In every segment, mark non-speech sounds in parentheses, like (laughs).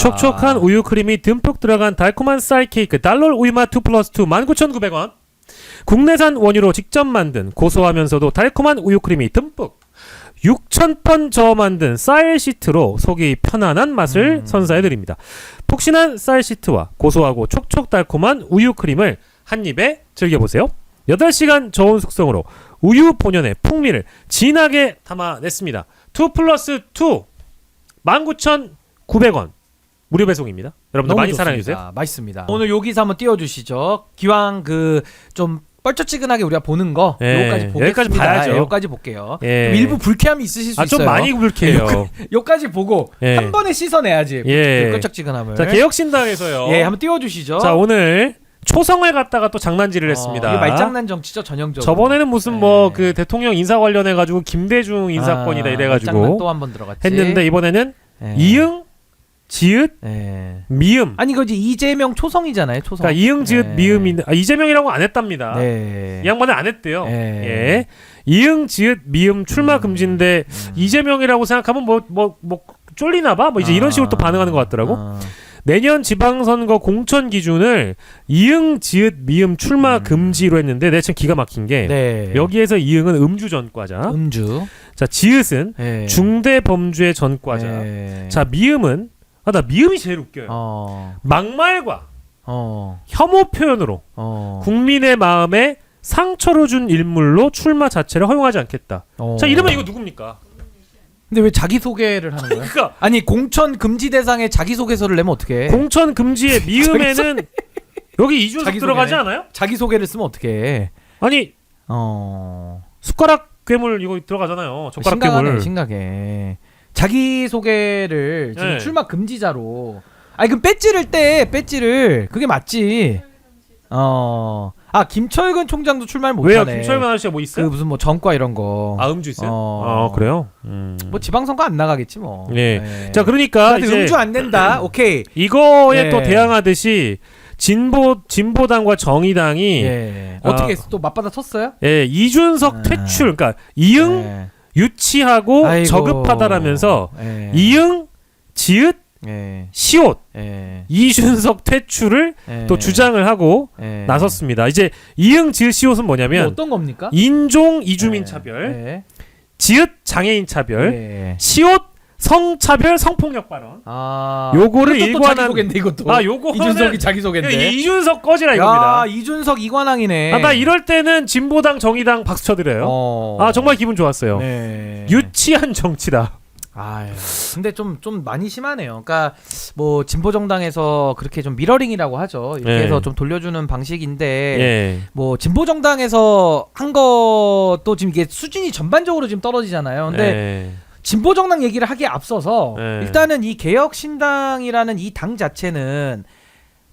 촉촉한 우유 크림이 듬뿍 들어간 달콤한 쌀 케이크 달롤 우유맛 2 플러스 2 19,900원 국내산 원유로 직접 만든 고소하면서도 달콤한 우유 크림이 듬뿍 6,000번 저어 만든 쌀 시트로 속이 편안한 맛을 음. 선사해 드립니다. 푹신한 쌀 시트와 고소하고 촉촉 달콤한 우유 크림을 한 입에 즐겨 보세요. 8시간 저온 숙성으로 우유 본연의 풍미를 진하게 담아냈습니다. 2 플러스 2 19,900원 무료 배송입니다. 여러분들 많이 좋습니다. 사랑해 주세요. 맛있습니다. 오늘 여기서 한번 띄워주시죠. 기왕 그 좀 뻘쩍지근하게 우리가 보는 거 예, 여기까지 보겠습니다. 여기까지 봐야죠. 예, 여기까지 볼게요. 예. 좀 일부 불쾌함이 있으실 수 아, 좀 있어요. 많이 불쾌해요. 여기까지 보고 예. 한 번에 씻어내야지. 예. 그 뻘쩍지근함을. 자, 개혁신당에서요. 예, 한번 띄워주시죠. 자, 오늘 초성을 갖다가 또 장난질을 했습니다. 어, 이게 말장난 정치죠 전형적으로. 저번에는 무슨 예. 뭐그 대통령 인사 관련해 가지고 김대중 인사권이다 아, 이래 가지고 또 한 번 들어갔지. 했는데 이번에는 예. 이응, 지읒, 예. 미음. 아니 그지 이재명 초성이잖아요 초성. 그러니까 이응, 지읒, 예. 미음이 아, 이재명이라고 안 했답니다. 네. 이 양반은 안 했대요. 예. 예. 이응, 지읒, 미음 출마 음. 금지인데 음. 이재명이라고 생각하면 뭐 뭐뭐 쫄리나 봐. 뭐 이제 이런 식으로 또 아. 반응하는 것 같더라고. 아. 내년 지방선거 공천 기준을 이응, 지읒, 미음 출마 음. 금지로 했는데 내가 참 기가 막힌 게 네. 여기에서 이응은 음주 전과자, 음주. 자 지읒은 예. 중대 범죄 전과자, 예. 자 미음은 아 나 미음이 제일 웃겨요. 어. 막말과 어. 혐오 표현으로 어. 국민의 마음에 상처를 준 인물로 출마 자체를 허용하지 않겠다. 어. 자 이러면 이거 누굽니까? 근데 왜 자기 소개를 하는 거야? 그러니까 아니 공천 금지 대상에 자기 소개서를 내면 어떻게? 공천 금지의 미음에는 여기 이준석 자기 들어가지. 않아요? 자기 소개를 쓰면 어떻게? 아니 어. 숟가락 괴물 이거 들어가잖아요. 젓가락 심각하네, 괴물. 심각해. 자기 소개를 지금 네. 출마 금지자로. 아니 그럼 배지를 떼 배지를 그게 맞지. 어. 아 김철근 총장도 출마를 왜요? 못하네. 김철만 아저씨가 뭐 그 있어요? 무슨 뭐 전과 이런 거. 아 음주 있어요? 어. 아 그래요? 음. 뭐 지방선거 안 나가겠지 뭐. 예. 네. 자 그러니까 이제 음주 안 된다. 오케이. 이거에 예. 또 대항하듯이 진보 진보당과 정의당이 예, 예. 어떻게 또 맞받아 쳤어요? 이준석 아. 퇴출 그러니까 이응 예. 유치하고 아이고. 저급하다라면서 예. 이응 지읒 예. 시옷 예. 이준석 퇴출을 예. 또 주장을 하고 예. 나섰습니다. 이제 이응 지읒 시옷은 뭐 뭐냐면 어떤 겁니까? 인종 이주민 예. 차별, 예. 지읒 장애인 차별, 예. 시옷 성차별 성폭력 발언. 아. 요거를 일관한- 자기 소개인데 이것도. 아, 요거는- 이준석이 자기 소개인데. 이- 이준석 꺼지라 야, 이겁니다. 이준석 이관왕이네. 아, 나 이럴 때는 진보당 정의당 박수 쳐드려요. 어. 아 정말 기분 좋았어요. 네. 유치한 정치다. 아유. 근데 좀 좀 많이 심하네요. 그러니까 뭐 진보 정당에서 그렇게 좀 미러링이라고 하죠. 이렇게 예. 해서 좀 돌려주는 방식인데 예. 뭐 진보 정당에서 한 것도 지금 이게 수준이 전반적으로 지금 떨어지잖아요. 근데 예. 진보 정당 얘기를 하기에 앞서서 네. 일단은 이 개혁 신당이라는 이 당 자체는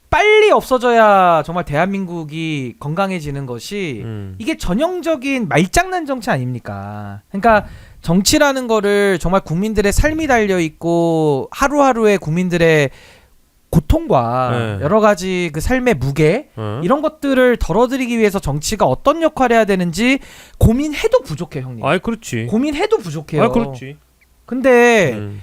빨리 없어져야 정말 대한민국이 건강해지는 것이 음. 이게 전형적인 말장난 정치 아닙니까? 그러니까 정치라는 거를 정말 국민들의 삶이 달려 있고 하루하루의 국민들의 고통과 네. 여러 가지 그 삶의 무게 어? 이런 것들을 덜어드리기 위해서 정치가 어떤 역할을 해야 되는지 고민해도 부족해 형님. 아이 그렇지. 고민해도 부족해요. 아 그렇지. 근데 음.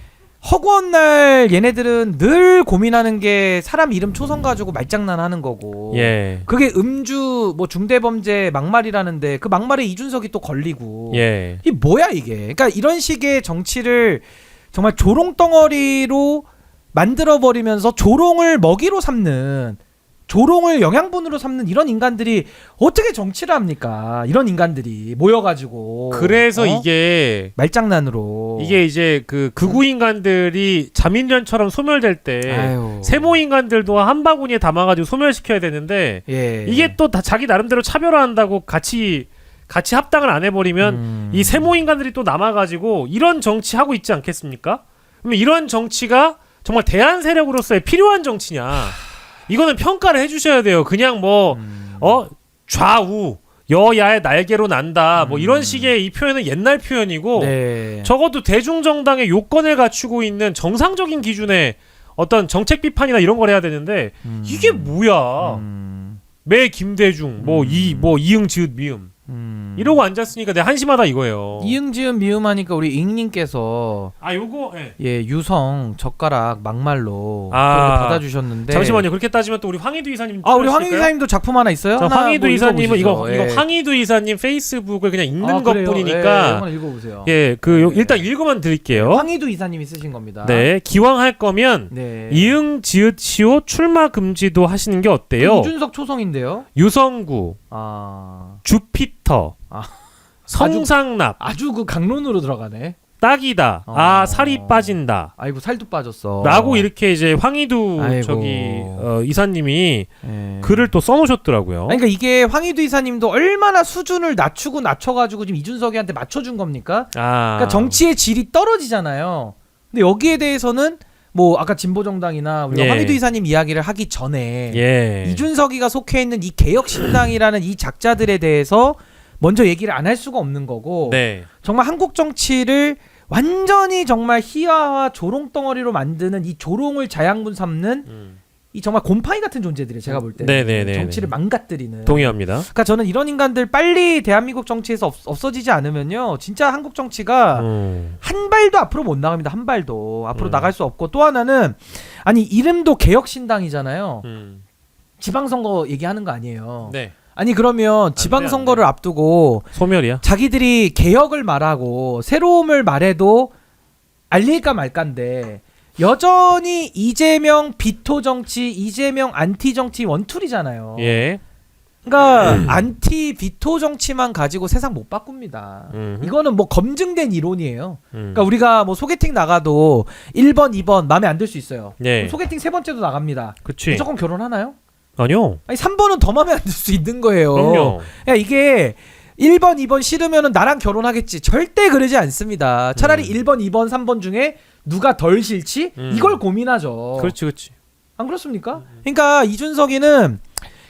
허구한 날 얘네들은 늘 고민하는 게 사람 이름 초성 가지고 말장난하는 거고. 예. 그게 음주 뭐 중대 범죄 막말이라는데 그 막말에 이준석이 또 걸리고. 예. 이 뭐야 이게? 그러니까 이런 식의 정치를 정말 조롱 덩어리로 만들어 버리면서 조롱을 먹이로 삼는 조롱을 영양분으로 삼는 이런 인간들이 어떻게 정치를 합니까? 이런 인간들이 모여가지고 그래서 어? 이게 말장난으로 이게 이제 그 극우 인간들이 자민련처럼 소멸될 때 아유. 세모 인간들도 한 바구니에 담아가지고 소멸시켜야 되는데 예. 이게 또 다 자기 나름대로 차별화한다고 같이 같이 합당을 안 해버리면 음. 이 세모 인간들이 또 남아가지고 이런 정치 하고 있지 않겠습니까? 그러면 이런 정치가 정말 대한 세력으로서의 필요한 정치냐? 이거는 평가를 해주셔야 돼요. 그냥 뭐 음. 어 좌우 여야의 날개로 난다 뭐 음. 이런 식의 이 표현은 옛날 표현이고 네. 적어도 대중정당의 요건을 갖추고 있는 정상적인 기준의 어떤 정책 비판이나 이런 걸 해야 되는데 음. 이게 뭐야? 음. 매 김대중 뭐 음. 이뭐 이응 지읒 미음 음. 이러고 앉았으니까 내가 한심하다 이거예요. 이응지은 미음하니까 우리 잉님께서 아 요거 예. 예 유성 젓가락 막말로 아. 받아주셨는데 잠시만요. 그렇게 따지면 또 우리 황희두 이사님 아 우리 들어주실까요? 황희 이사님도 작품 하나 있어요? 저 하나 황희두 뭐 이사님은 이거 읽어보시죠. 이거 황희두 이사님 페이스북을 그냥 읽는 아? 예, 것뿐이니까 한번 읽어보세요. 예, 그 요- 네. 일단 읽어만 드릴게요. 황희두 이사님이 쓰신 겁니다. 네, 기왕 할 거면 네. 이응 지읒 시오 출마 금지도 하시는 게 어때요? 이준석 초성인데요. 유성구, 아 주피 터, 아. 성상납, 아주 그 강론으로 들어가네. 딱이다. 어. 아 살이 빠진다. 아이고 살도 빠졌어. 라고 이렇게 이제 황희두 아이고. 저기 어, 이사님이 예. 글을 또 써놓으셨더라고요. 아니, 그러니까 이게 황희두 이사님도 얼마나 수준을 낮추고 낮춰가지고 지금 이준석이한테 맞춰준 겁니까? 아, 그러니까 정치의 질이 떨어지잖아요. 근데 여기에 대해서는 뭐 아까 진보 정당이나 우리 예. 황희두 이사님 이야기를 하기 전에 예, 이준석이가 속해 있는 이 개혁신당이라는 이 작자들에 대해서 먼저 얘기를 안 할 수가 없는 거고 네, 정말 한국 정치를 완전히 정말 희화와 조롱 덩어리로 만드는 이 조롱을 자양분 삼는 음, 이 정말 곰팡이 같은 존재들이에요. 제가 볼 때. 네네네. 정치를 망가뜨리는. 동의합니다. 그러니까 저는 이런 인간들 빨리 대한민국 정치에서 없, 없어지지 않으면요. 진짜 한국 정치가 음, 한 발도 앞으로 못 나갑니다. 한 발도 앞으로 음. 나갈 수 없고 또 하나는 아니 이름도 개혁신당이잖아요. 음, 지방선거 얘기하는 거 아니에요. 네, 아니 그러면 돼, 지방 선거를 안 앞두고 소멸이야. 자기들이 개혁을 말하고 새로움을 말해도 알릴까 말까인데 여전히 이재명 비토 정치, 이재명 안티 정치 원툴이잖아요. 예, 그러니까 안티 비토 정치만 가지고 세상 못 바꿉니다. 음, 이거는 뭐 검증된 이론이에요. 음. 그러니까 우리가 뭐 소개팅 나가도 1번, 2번 마음에 안 들 수 있어요. 예, 소개팅 세 번째도 나갑니다. 그치. 무조건 결혼하나요? 아니요. 아니 3번은 더 마음에 안 들 수 있는 거예요. 그럼요. 야 이게 1번, 2번 싫으면은 나랑 결혼하겠지. 절대 그러지 않습니다. 차라리 음. 1번, 2번, 3번 중에 누가 덜 싫지? 음. 이걸 고민하죠. 그렇지, 그렇지. 안 그렇습니까? 그러니까 이준석이는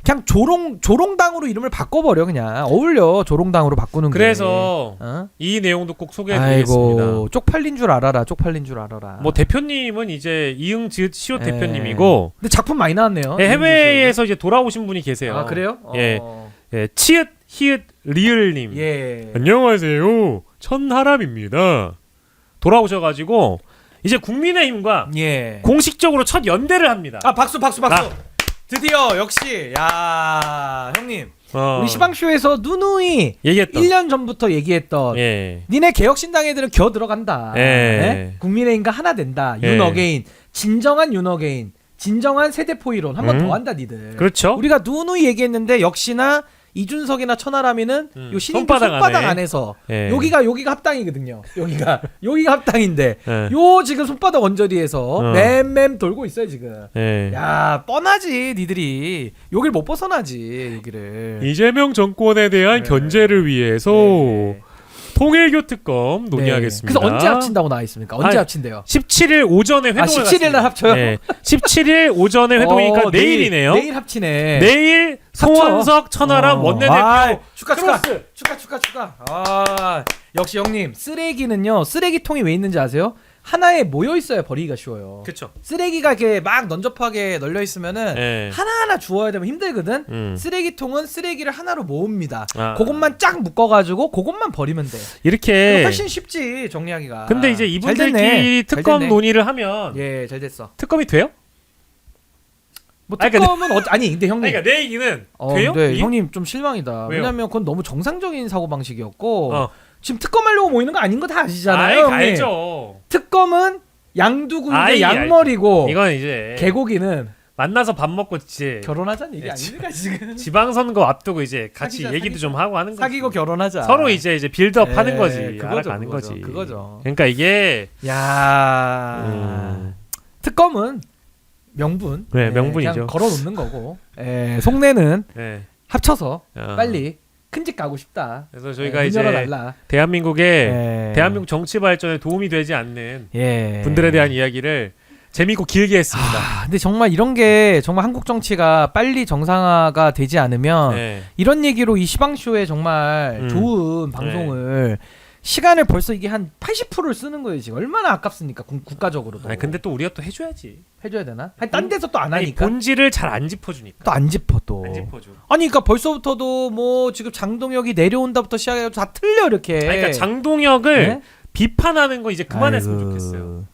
그냥 조롱 조롱당으로 이름을 바꿔버려 그냥 어울려 조롱당으로 바꾸는 게. 그래서 어? 이 내용도 꼭 소개해드리겠습니다. 아이고 쪽팔린 줄 알아라. 쪽팔린 줄 알아라. 뭐 대표님은 이제 이응 지읒 시오 예. 대표님이고 근데 작품 많이 나왔네요. 예, 해외에서 이제 돌아오신 분이 계세요. 아 그래요? 예. 어. 예, 치읓 히읗 리을님. 예. 안녕하세요. 천하람입니다. 돌아오셔가지고 이제 국민의힘과 예. 공식적으로 첫 연대를 합니다. 아 박수 박수 박수. 아. 드디어 역시 야 형님 어, 우리 시방쇼에서 누누이 얘기했던. 1년 전부터 얘기했던 예. 니네 개혁신당 애들은 겨 들어간다. 예. 네? 국민의힘과 하나 된다. 예. 윤어게인 진정한 윤어게인 진정한 세대포 이론 한번 음. 더 한다 니들. 그렇죠. 우리가 누누이 얘기했는데 역시나 이준석이나 천하람이는 음, 요 신인도 손바닥 손바닥, 안에. 안에서 예. 여기가 여기가 합당이거든요. 여기가 (laughs) 여기가 합당인데 예. 요 지금 손바닥 원저리에서 어. 맴맴 돌고 있어요 지금. 예. 야 뻔하지 니들이 여길 못 벗어나지 여기를. 이재명 정권에 대한 네. 견제를 위해서 네. 통일교 특검 네. 논의하겠습니다. 그래서 언제 합친다고 나와 있습니까? 언제 아니, 합친대요? 17일 오전에 회동을 아 17일 날. 합쳐요? 네. 17일 오전에 회동이니까 어, 내일이네요. 내일, 내일 합치네. 내일 송원석 천하람 어. 원내대표 아이, 축하 축하 크로스. 축하 축하 축하. 아 역시 형님 쓰레기는요 쓰레기통이 왜 있는지 아세요? 하나에 모여 있어야 버리기가 쉬워요. 그쵸. 쓰레기가 이렇게 막 넌접하게 널려 있으면은 예. 하나하나 주워야 되면 힘들거든. 음. 쓰레기통은 쓰레기를 하나로 모읍니다. 아. 그것만 쫙 묶어가지고 그것만 버리면 돼. 이렇게 훨씬 쉽지 정리하기가. 근데 이제 잘 됐네. 이분들끼리 잘 특검 됐네. 논의를 하면 예, 잘 됐어. 특검이 돼요? 뭐 아니, 그러니까 특검은 어, 아니 근데 형님 아니, 그러니까 내 얘기는 어, 돼요? 네, 이게? 형님 좀 실망이다. 왜요? 왜냐면 그건 너무 정상적인 사고 방식이었고 어. 지금 특검하려고 모이는 거 아닌 거 다 아시잖아요. 아이, 형님. 알죠. 특검은 양두군대 아이, 양머리고 이건 이제 개고기는 만나서 밥 먹고 이제 결혼하자는 얘기 예, 아닙니까 지금? (laughs) 지방선거 앞두고 이제 같이 사귀자, 얘기도 사귀자. 좀 하고 하는 거지. 사귀고 결혼하자. 서로 이제 이제 빌드업 예, 하는 거지. 그거죠, 알아가는 그거죠, 거지. 그거죠. 그러니까 이게 야 음, 특검은 명분. 네, 예, 명분이죠. 그냥 걸어놓는 거고. (laughs) 예, 속내는 예. 합쳐서 어. 빨리 큰 집 가고 싶다. 그래서 저희가 예, 이제 문 열어달라. 대한민국의 예. 대한민국 정치 발전에 도움이 되지 않는 예. 분들에 대한 이야기를 재미있고 길게 했습니다. 아, 근데 정말 이런 게 정말 한국 정치가 빨리 정상화가 되지 않으면 네. 이런 얘기로 이 시방쇼에 정말 음. 좋은 방송을 시간을 벌써 이게 한 80%를 쓰는 거예요 지금 얼마나 아깝습니까 국- 국가적으로도 아니 근데 또 우리가 또 해줘야지. 해줘야 되나? 아니 딴 데서 또 안 아니, 하니까 본질을 잘 안 짚어주니까. 또 안 짚어 또 안 짚어줘. 아니 그러니까 벌써부터도 뭐 지금 장동혁이 내려온다부터 시작해서 다 틀려 이렇게 아니, 그러니까 장동혁을 네? 비판하는 거 이제 그만했으면 아이고. 좋겠어요.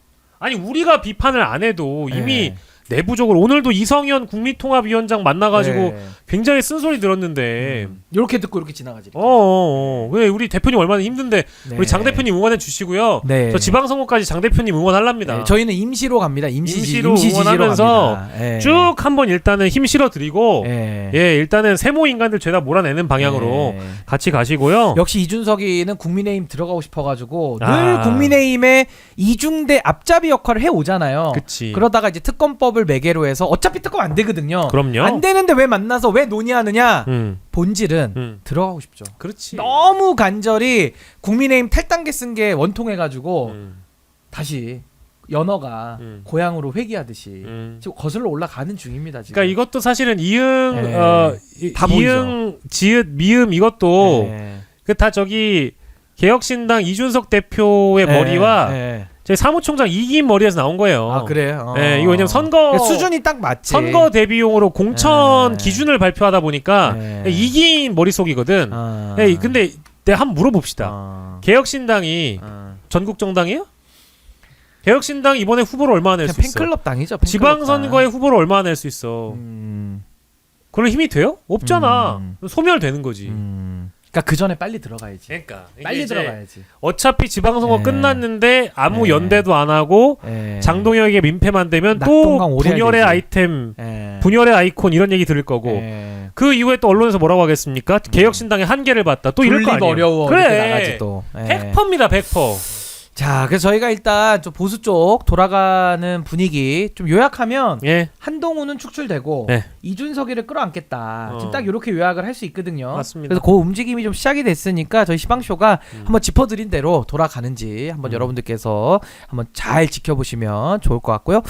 아니 우리가 비판을 안 해도 이미 네. 내부적으로 오늘도 이성현 국민통합위원장 만나가지고 네. 굉장히 쓴소리 들었는데 이렇게 듣고 이렇게 지나가지 어, 어, 어. 왜 우리 대표님 얼마나 힘든데 네. 우리 장 대표님 응원해 주시고요. 네. 저 지방선거까지 장 대표님 응원하랍니다. 네, 저희는 임시로 갑니다 임시 임시로 응원하면서. 네. 쭉 한번 일단은 힘 실어 드리고 네. 예 일단은 세모 인간들 죄다 몰아내는 방향으로 네. 같이 가시고요. 역시 이준석이는 국민의힘 들어가고 싶어가지고 늘 아. 국민의힘의 이중대 앞잡이 역할을 해 오잖아요. 그치. 그러다가 이제 특검법을 매개로 해서 어차피 특검 안 되거든요. 그럼요. 안 되는데 왜 만나서 왜 논의하느냐? 음, 본질은 음. 들어가고 싶죠. 그렇지. 너무 간절히 국민의힘 탈당계 쓴 게 원통해가지고 음, 다시 연어가 음. 고향으로 회귀하듯이 음. 지금 거슬러 올라가는 중입니다. 지금. 그러니까 이것도 사실은 이응 네. 어 이- 다 이응 지읒 미음 이것도 네. 그다 저기 개혁신당 이준석 대표의 네. 머리와 네. 저희 사무총장 이기인 머리에서 나온 거예요. 아 그래요. 네, 이거 왜냐면 선거 수준이 딱 맞지. 선거 대비용으로 공천 네. 기준을 발표하다 보니까 네. 이기인 머릿속이거든. 아. 네, 근데 내가 한번 물어봅시다. 아. 개혁신당이 아. 전국 정당이에요? 개혁신당 이번에 후보를 얼마나 낼 수 있어? 팬클럽 당이죠. 팬클럽 지방선거에 당. 후보를 얼마나 낼 수 있어? 음, 그런 힘이 돼요? 없잖아. 음. 소멸되는 거지. 음. 그러니까 그 전에 빨리 들어가야지. 그러니까 이게 빨리 이제 들어가야지. 어차피 지방선거 네. 끝났는데 아무 네. 연대도 안 하고 예. 장동혁에게 민폐만 되면 또 낙동강 오래 분열의 되지. 아이템, 예. 분열의 아이콘 이런 얘기 들을 거고 예. 그 이후에 또 언론에서 뭐라고 하겠습니까? 개혁신당의 한계를 봤다. 또 이럴 거 아니에요. 어려워. 이렇게 나가지 그래. 또. 예. 100%입니다. 100%. 자, 그래서 저희가 일단 좀 보수 쪽 돌아가는 분위기 좀 요약하면 예. 한동훈은 축출되고 네. 이준석이를 끌어안겠다. 어. 지금 딱 이렇게 요약을 할 수 있거든요. 맞습니다. 그래서 그 움직임이 좀 시작이 됐으니까 저희 시방쇼가 음. 한번 짚어드린 대로 돌아가는지 한번 음. 여러분들께서 한번 잘 지켜보시면 좋을 것 같고요.